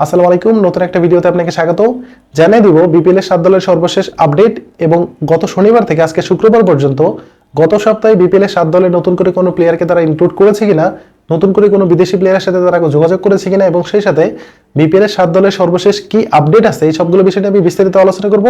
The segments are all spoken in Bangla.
আসসালামু আলাইকুম, নতুন একটা ভিডিওতে আপনাকে স্বাগত জানিয়ে দিব বিপিএল এর সাত দলের সর্বশেষ আপডেট এবং গত শনিবার থেকে আজকে শুক্রবার পর্যন্ত গত সপ্তাহে বিপিএল এর সাত দলে নতুন করে কোনো প্লেয়ারকে তারা ইনক্লুড করেছে কিনা নতুন করে কোনো বিদেশি প্লেয়ারের সাথে তারা যোগাযোগ করেছে কিনা এবং সেই সাথে বিপিএল এর সাত দলের সর্বশেষ কি আপডেট আছে, এই সবগুলো বিষয় নিয়ে আমি বিস্তারিত আলোচনা করব।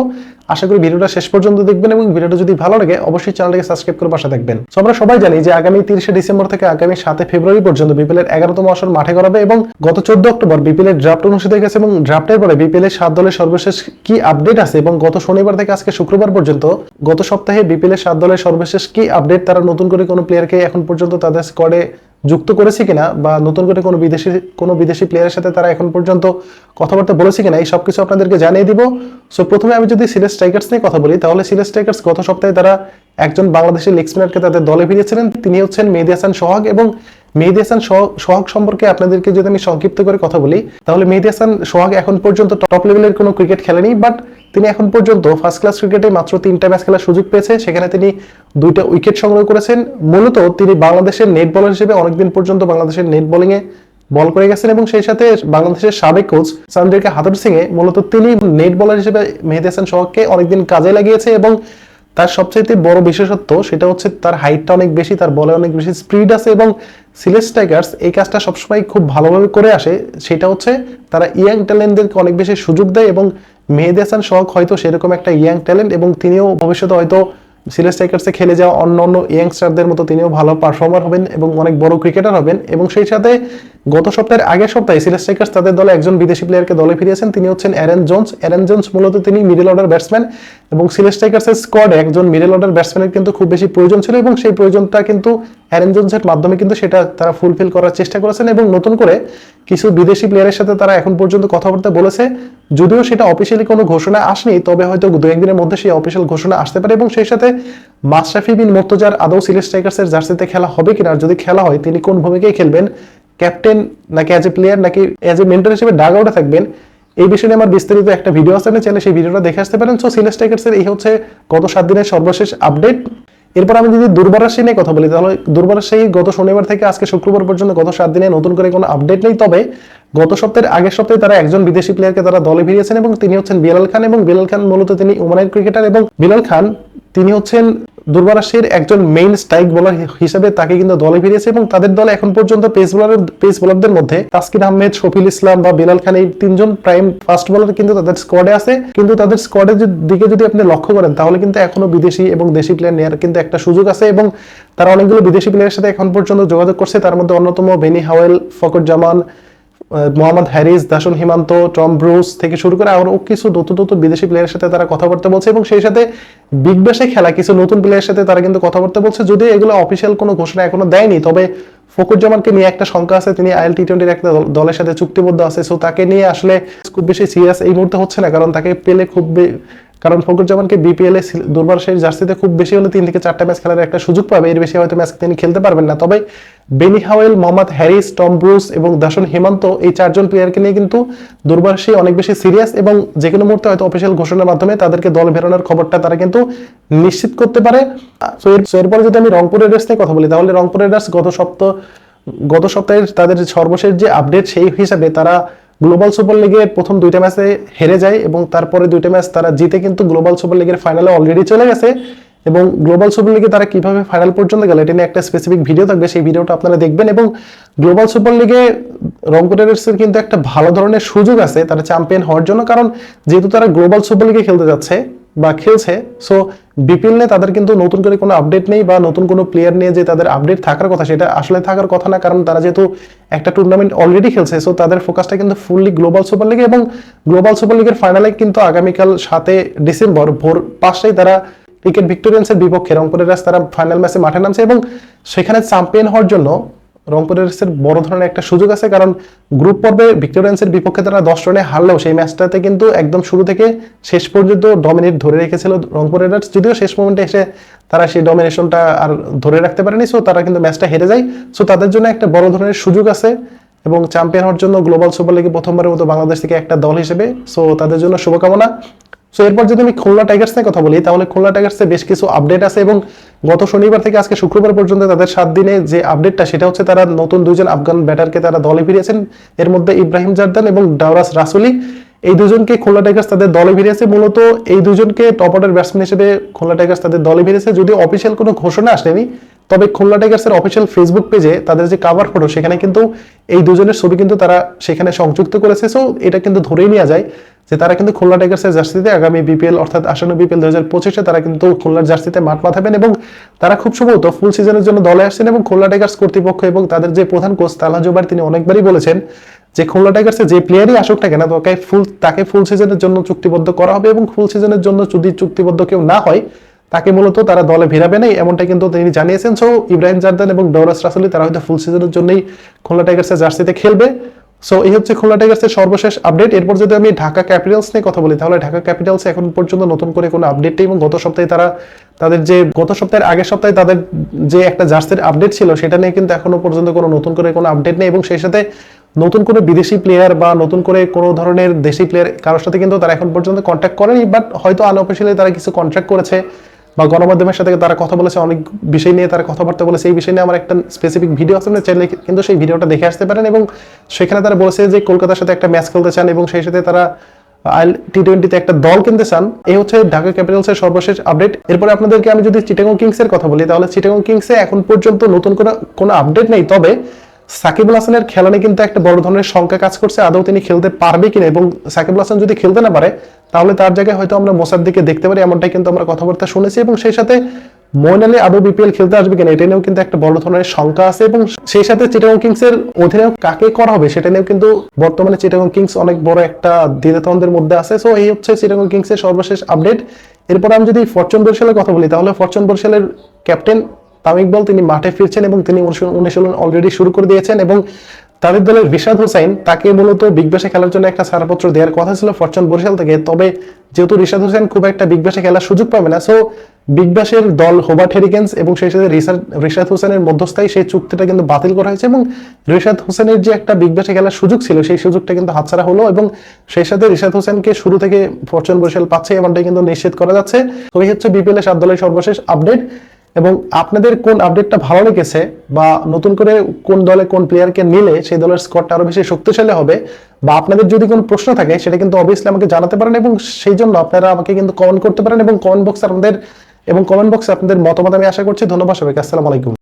আশা করি ভিডিওটা শেষ পর্যন্ত দেখবেন এবং ভিডিওটা যদি ভালো লাগে, অবশ্যই চ্যানেলটাকে সাবস্ক্রাইব করে পাশে থাকবেন। তো আমরা সবাই জানি যে আগামী তিরিশে ডিসেম্বর থেকে আগামী সাতে ফেব্রুয়ারি পর্যন্ত বিপিএল এর এগারোতম আসর মাঠে করাবে এবং গত চোদ্দ অক্টোবর বিপিএল এর ড্রাফট অনুষ্ঠিত হয়ে গেছে এবং ড্রাফটের পরে বিপিএল এর সাত দলের সর্বশেষ কি আপডেট আছে এবং গত শনিবার থেকে আজকে শুক্রবার পর্যন্ত গত সপ্তাহে বিপিএল এর সাত দলের সর্বশেষ কি আপডেট তারা নতুন করে কোনো প্লেয়ারকে এখন পর্যন্ত তাদের স্কোয়াডে যুক্ত করেছে কিনা বা নতুন করে কোনো বিদেশি কোনো বিদেশি প্লেয়ারের সাথে তারা এখন পর্যন্ত কথাবার্তা বলেছে কিনা, এই সব কিছু আপনাদেরকে জানিয়ে দিব। সো প্রথমে আমি যদি সিলেট স্ট্রাইকার্স নিয়ে কথা বলি, তাহলে সিলেট স্ট্রাইকার্স গত সপ্তাহে তারা একজন বাংলাদেশের লেগ স্পিনারকে তাদের দলে ফিরিয়েছিলেন। তিনি হচ্ছেন মেহেদি হাসান সোহাগ এবং মেহেদি হাসান সোহাগ- সম্পর্কে আপনাদেরকে যদি আমি সংক্ষিপ্ত করে কথা বলি, তাহলে মেহেদি হাসান সোহাগ এখন পর্যন্ত টপ লেভেলের কোনো ক্রিকেট খেলেনি বাট তিনি এখন পর্যন্ত ফার্স্ট ক্লাস ক্রিকেটে মাত্র তিনটা ম্যাচ খেলার সুযোগ পেয়েছে। সেখানে তিনি দুইটা উইকেট সংগ্রহ করেছেন। মূলত তিনি বাংলাদেশের নেট বলার হিসেবে অনেকদিন পর্যন্ত বাংলাদেশের নেট বোলিংয়ে বল করে গেছেন এবং সেই সাথে বাংলাদেশের সাবেক কোচ চন্দ্রিকা হাতুর সিং এ মূলত তিনি নেট বলার হিসেবে মেহেদি হাসান সোহাগকে অনেকদিন কাজে লাগিয়েছে এবং তার সবচাইতে বড় বিশেষত্ব সেটা হচ্ছে তার হাইটটা অনেক বেশি, তার বলে অনেক বেশি স্পিড আছে এবং সিলেস টাইগার্স এই কাজটা সবসময় খুব ভালোভাবে করে আসে। সেটা হচ্ছে তারা ইয়াং ট্যালেন্টদেরকে অনেক বেশি সুযোগ দেয় এবং মেহেদি হাসান শখ হয়তো সেরকম একটা ইয়াং ট্যালেন্ট এবং তিনিও ভবিষ্যতে হয়তো সিলেট স্ট্রাইকার্সে খেলে যাওয়া অন্য অন্য ইয়াংস্টারদের মতো তিনিও ভালো পারফর্মার হবেন এবং অনেক বড় ক্রিকেটার হবেন এবং সেই সাথে গত সপ্তাহের আগের সপ্তাহে সিলেট স্ট্রাইকার্স তাদের দলে একজন বিদেশি প্লেয়ারকে দলে ফিরিয়েছেন। তিনি হচ্ছেন অ্যারেন জোন্স। অ্যারেন জোন্স মূলত তিনি মিডল অর্ডার ব্যাটসম্যান এবং সিলেট স্ট্রাইকার্সের স্কোয়াডে একজন মিডল অর্ডার ব্যাটসম্যানের কিন্তু খুব বেশি প্রয়োজন ছিল এবং সেই প্রয়োজনটা কিন্তু অ্যারেন জোন্সের মাধ্যমে কিন্তু সেটা তারা ফুলফিল করার চেষ্টা করেছেন এবং নতুন করে কিছু বিদেশি প্লেয়ারের সাথে তারা এখন পর্যন্ত কথাবার্তা বলেছে। যদিও সেটা অফিসিয়ালি কোনো ঘোষণা আসেনি, তবে হয়তো দু একদিনের মধ্যে সেই অফিসিয়াল ঘোষণা আসতে পারে এবং সেই সাথে মাশরাফি বিন মোর্তজার আদৌ সিলেট স্ট্রাইকার্সের জার্সিতে খেলা হবে কিনা, আর যদি খেলা হয়, তিনি কোন ভূমিকায় খেলবেন? ক্যাপ্টেন নাকি অ্যাজ এ প্লেয়ার নাকি অ্যাজ এ মেন্টর হিসেবে ডাগ আউটে থাকবেন? এই বিষয়ে নিয়ে আমার বিস্তারিত একটা ভিডিও আছে, আপনি চাইলে সেই ভিডিওটা দেখে আসতে পারেন। সো সিলেট স্ট্রাইকার্সের এই হচ্ছে গত সাত দিনের সর্বশেষ আপডেট। এরপর আমি যদি দুর্বার রাশি নিয়ে কথা বলি, তাহলে দুর্বার রাশি গত শনিবার থেকে আজকে শুক্রবার পর্যন্ত গত সাত দিনে নতুন করে কোনো আপডেট নেই। তবে গত সপ্তাহের আগের সপ্তাহে তারা একজন বিদেশি প্লেয়ারকে তারা দলে ফিরিয়েছেন এবং তিনি হচ্ছেন বিলাল খান এবং বিলাল খান মূলত তিনি ওমানের ক্রিকেটার এবং বিলাল খান তিনি হচ্ছেন দুর্বারাশির একজন মেইন স্ট্রাইক বোলার হিসেবে তাকে কিন্তু দলে ফিরিয়েছে এবং তাদের দলে এখন পর্যন্ত পেস বোলারের পেস বোলারদের মধ্যে তাসকিন আহমেদ, শফিল ইসলাম বা বিলাল খান এই তিনজন প্রাইম ফাস্ট বোলার কিন্তু তাদের স্কোয়াডে আছে। কিন্তু তাদের স্কোয়াডের দিকে যদি আপনি লক্ষ্য করেন, তাহলে কিন্তু এখনও বিদেশি এবং দেশি প্লেয়ার নেওয়ার কিন্তু একটা সুযোগ আছে এবং তারা অনেকগুলো বিদেশি প্লেয়ারের সাথে এখন পর্যন্ত যোগাযোগ করছে। তার মধ্যে অন্যতম Benny Howell Fakhar Zaman Mohammad Haris Dasun Hemantha, Tom Bruce থেকে শুরু করে আরও কিছু নতুন নতুন বিদেশি প্লেয়ারের সাথে তারা কথাবার্তা বলছে এবং সেই সাথে বিগ ব্যাশে খেলা, কিছু নতুন প্লেয়ারের সাথে তারা কিন্তু কথাবার্তা বলছে। যদিও এগুলো অফিসিয়াল কোনো ঘোষণা এখনও দেয়নি, তবে ফকুরজামানকে নিয়ে একটা শঙ্কা আছে। তিনি আইএল টি টোয়েন্টির একটা দলের সাথে চুক্তিবদ্ধ আছে। সো তাকে নিয়ে আসলে খুব বেশি সিরিয়াস এই মুহূর্তে হচ্ছে না, কারণ তাকে পেলে খুব কারণ ফখরুজ্জামানকে বিপিএল এ দুর্বার সেই জার্সিতে খুব বেশি হলে তিন থেকে চারটা ম্যাচ খেলার একটা সুযোগ পাবে। এর বেশি হয়তো ম্যাচ তিনি খেলতে পারবেন না। তবে Benny Howell, Mohammad Haris, Tom Bruce এবং দাসন হেমন্ত এই চারজন প্লেয়ারকে নিয়ে কিন্তু দুর্বার অনেক বেশি সিরিয়াস এবং যে কোনো মুহূর্তে হয়তো অফিসিয়াল ঘোষণার মাধ্যমে তাদেরকে দল বেরোনোর খবরটা তারা কিন্তু নিশ্চিত করতে পারে। এরপরে যদি আমি রংপুর রেডার্স নিয়ে কথা বলি, তাহলে রংপুর রেডার্স গত সপ্তাহ গত সপ্তাহের তাদের সর্বশেষ যে আপডেট সেই হিসাবে তারা গ্লোবাল সুপার লিগের প্রথম দুইটা ম্যাচে হেরে যায় এবং তারপরে দুইটা ম্যাচ তারা জিতে কিন্তু গ্লোবাল সুপার লিগের ফাইনালে অলরেডি চলে গেছে। এবং গ্লোবাল সুপার লিগে তারা কীভাবে ফাইনাল পর্যন্ত গেল, এটা নিয়ে একটা স্পেসিফিক ভিডিও থাকবে, সেই ভিডিওটা আপনারা দেখবেন এবং গ্লোবাল সুপার লিগে রংপুর রাইডার্সের কিন্তু একটা ভালো ধরনের সুযোগ আছে, তারা চ্যাম্পিয়ন হওয়ার জন্য, কারণ যেহেতু তারা গ্লোবাল সুপার লিগে খেলতে যাচ্ছে বা খেলছে সো বিপিএল নিয়ে তাদের কিন্তু নতুন করে কোনো আপডেট নেই বা নতুন কোনো প্লেয়ার নিয়ে যে তাদের আপডেট থাকার কথা, সেটা আসলে থাকার কথা না, কারণ তারা যেহেতু একটা টুর্নামেন্ট অলরেডি খেলছে সো তাদের ফোকাসটা কিন্তু ফুললি গ্লোবাল সুপার লিগে এবং গ্লোবাল সুপার লিগের ফাইনালে কিন্তু আগামীকাল সাতে ডিসেম্বর ভোর পাঁচটায় তারা ক্রিকেট ভিক্টোরিয়ান্সের বিপক্ষে রংপুরের রাস তারা ফাইনাল ম্যাচে মাঠে নামছে এবং সেখানে চ্যাম্পিয়ন হওয়ার জন্য রংপুরের বড় ধরনের একটা সুযোগ আছে কারণ গ্রুপ পর্বে ভিক্টোরিয়ান্সের বিপক্ষে তারা দশ রানে হারলেও সেই ম্যাচটাতে কিন্তু একদম শুরু থেকে শেষ পর্যন্ত ডমিনেট ধরে রেখেছিল রংপুর রাইডার্স যদিও শেষ মোমেন্টে এসে তারা সেই ডমিনেশনটা আর ধরে রাখতে পারেনি সো তারা কিন্তু ম্যাচটা হেরে যায়। সো তাদের জন্য একটা বড় ধরনের সুযোগ আছে এবং চ্যাম্পিয়ন হওয়ার জন্য গ্লোবাল সুপার লিগে প্রথমবারের মতো বাংলাদেশ থেকে একটা দল হিসেবে। সো তাদের জন্য শুভকামনা। সো এরপর যদি আমি খুলনা টাইগার্স নিয়ে কথা বলি, তাহলে খুলনা টাইগার্সে বেশ কিছু আপডেট আছে এবং গত শনিবার থেকে আজকে শুক্রবার পর্যন্ত তাদের সাত দিনে যে আপডেটটা সেটা হচ্ছে তারা নতুন দুজন আফগান ব্যাটারকে তারা দলে ফিরিয়েছেন। এর মধ্যে ইব্রাহিম জারদান এবং ডাওরাস রাসুলি, এই দুজনকে খুলনা টাইগার্স তাদের দলে ফিরিয়েছে। মূলত এই দুজনকে টপ অর্ডার ব্যাটসম্যান হিসেবে খুলনা টাইগার্স তাদের দলে ফিরেছে যদিও অফিসিয়াল কোনো ঘোষণা আসেনি, তবে খুলনা টাইগার্সের অফিসিয়াল ফেসবুক পেজে তাদের যে কাভার ফটো সেখানে কিন্তু এই দুজনের ছবি কিন্তু তারা সেখানে সংযুক্ত করেছে। সো এটা কিন্তু ধরেই নেওয়া যায় যে তারা কিন্তু খুলনা টাইগার্সের জার্সিতে আগামী বিপিএল অর্থাৎ আসন্ন বিপিএল দু হাজার পঁচিশে তারা কিন্তু খুলনার জার্সিতে মাঠ মাথাবেন এবং তারা খুব সম্ভবত ফুল সিজনের জন্য দলে আসছেন এবং খুলনা টাইগার্স কর্তৃপক্ষ এবং তাদের যে প্রধান কোচ তালা জোবার তিনি অনেকবারই বলেছেন যে খুলনা টাইগার্সে যে প্লেয়ারই আসুক না কেন, তাকে ফুল তাকে ফুল সিজনের জন্য চুক্তিবদ্ধ করা হবে এবং ফুল সিজনের জন্য যদি চুক্তিবদ্ধ কেউ না হয়, তাকে মূলত তারা দলে ভিড়াবে না। এমনটা কিন্তু তিনি জানিয়েছেন। সো ইব্রাহিম জারদান এবং ডৌরাস রাসুলি তারা হয়তো ফুল সিজনের জন্যই খুলনা টাইগার্সের জার্সিতে খেলবে। সো এই হচ্ছে খুলনা টাইগার্সের সর্বশেষ আপডেট এরপর যদি আমি ঢাকা ক্যাপিটালস নিয়ে কথা বলি, তাহলে ঢাকা ক্যাপিটালস এখন পর্যন্ত নতুন করে কোনো আপডেট নেই এবং গত সপ্তাহে তারা তাদের যে গত সপ্তাহের আগের সপ্তাহে তাদের যে একটা জার্সির আপডেট ছিল, সেটা নিয়ে কিন্তু এখনও পর্যন্ত কোনো নতুন করে কোনো আপডেট নেই এবং সেই সাথে নতুন করে বিদেশি প্লেয়ার বা নতুন করে কোনো ধরনের দেশি প্লেয়ার কারোর সাথে কিন্তু তারা এখন পর্যন্ত কন্ট্যাক্ট করেনি বাট হয়তো আনঅফিসিয়ালি তারা কিছু কন্ট্রাক্ট করেছে। বা গণমাধ্যমের সাথে তারা কথা বলেছে, অনেক বিষয় নিয়ে তারা কথাবার্তা বলেছে, এই বিষয় নিয়ে আমার একটা স্পেসিফিক ভিডিও আছে আপনারা চাইলে কিন্তু সেই ভিডিওটা দেখে আসতে পারেন এবং সেখানে তারা বলেছে যে কলকাতার সাথে একটা ম্যাচ খেলতে চান এবং সেই সাথে তারা আইল টি টোয়েন্টিতে একটা দল কিনতে চান। এই হচ্ছে ঢাকা ক্যাপিটালসের সর্বশেষ আপডেট এরপরে আপনাদেরকে আমি যদি চিটাগং কিংসের কথা বলি, তাহলে চিটাগং কিংসে এখন পর্যন্ত নতুন কোনো কোনো আপডেট নেই, তবে সাকিবুল হাসানের খেলা নিয়ে কিন্তু একটা বড় ধরনের শঙ্কা কাজ করছে, আদৌ তিনি খেলতে পারবে কিনা এবং সাকিবুল হাসান যদি খেলতে না পারে তাহলে তার জায়গায় হয়তো আমরা মোসাদ্দিকে দেখতে পারি, এমনটাই কিন্তু আমরা কথাবার্তা শুনেছি এবং সেই সাথে মইন আলী বিপিএল খেলতে আসবে কিনা, এটা নিয়েও কিন্তু একটা বড় ধরনের শঙ্কা আছে এবং সেই সাথে চিটাগং কিংস এর অধিনায়ক কাকে করা হবে সেটা নিয়েও কিন্তু বর্তমানে চিটাগং কিংস অনেক বড় একটা দ্বিধাদ্বন্দ্বের মধ্যে আছে। সো এই হচ্ছে চিটাগং কিংস এর সর্বশেষ আপডেট এরপর আমি যদি ফরচুন বরিশালের কথা বলি, তাহলে ফরচুন বরিশালের ক্যাপ্টেন তামিক বল তিনি মাঠে ফিরছেন এবং তিনি অনুশীলন অলরেডি শুরু করে দিয়েছেন এবং তাদের দলের রিশাদ হোসাইন তাকে মূলত বিগ ব্যাশে খেলার জন্য একটা ছাড়পত্র দেওয়ার কথা ছিল ফরচুন বরিশাল থেকে। তবে যেহেতু রিশাদ হোসেন খুব একটা বিগ ব্যাশে খেলার সুযোগ পাবে না সো বিগ ব্যাশের দল হোবার্ট হেরিকেন্স এবং সেই সাথে রিশাদ হোসেনের মধ্যস্থায় সেই চুক্তিটা কিন্তু বাতিল করা হয়েছে এবং রিশাদ হোসেনের যে একটা বিগ ব্যাশে খেলার সুযোগ ছিল, সেই সুযোগটা কিন্তু হাতছাড়া হলো এবং সেই সাথে রিশাদ হোসেনকে শুরু থেকে ফরচুন বরিশাল পাচ্ছে এমনটাই কিন্তু নিশ্চিত করা যাচ্ছে। তো এই হচ্ছে বিপিএল এর সাত দলের সর্বশেষ আপডেট এবং আপনাদের কোন আপডেটটা ভালো লেগেছে বা নতুন করে কোন দলে কোন প্লেয়ারকে নিলে সেই দলের স্কোয়াডটা আরও বেশি শক্তিশালী হবে বা আপনাদের যদি কোনো প্রশ্ন থাকে, সেটা কিন্তু অবভিয়াসলি আমাকে জানাতে পারেন এবং সেই জন্য আপনারা আমাকে কিন্তু কমেন্ট করতে পারেন এবং কমেন্ট বক্সে আপনাদের, এবং কমেন্ট বক্সে আপনাদের মতামত আমি আশা করছি। ধন্যবাদ সবাইকে। আসসালামু আলাইকুম।